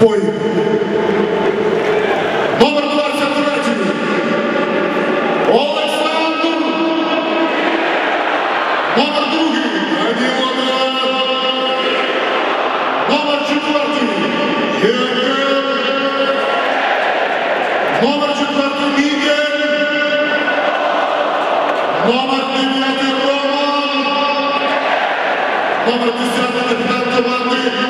boyu. Nomorlar çatırlar çıkıyor. Oğlaçlar dur. Nomor dur gibi. Hadi yolda. Nomor çıktılar dur. Yürü. Nomor çıktılar dur. Yürü. Nomor dünyada Roma. Nomor dünyada Roma.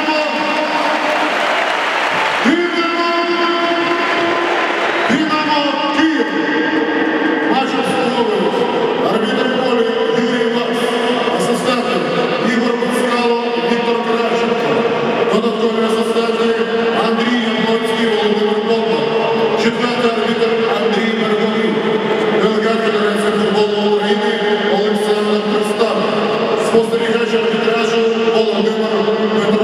застежник Андрій Яблонський, Володимир Попов, четвертий арбітр Андрій Берговий, делегат Федерації футболу України Олександр Кристан, спостерігач арбітражу Володимир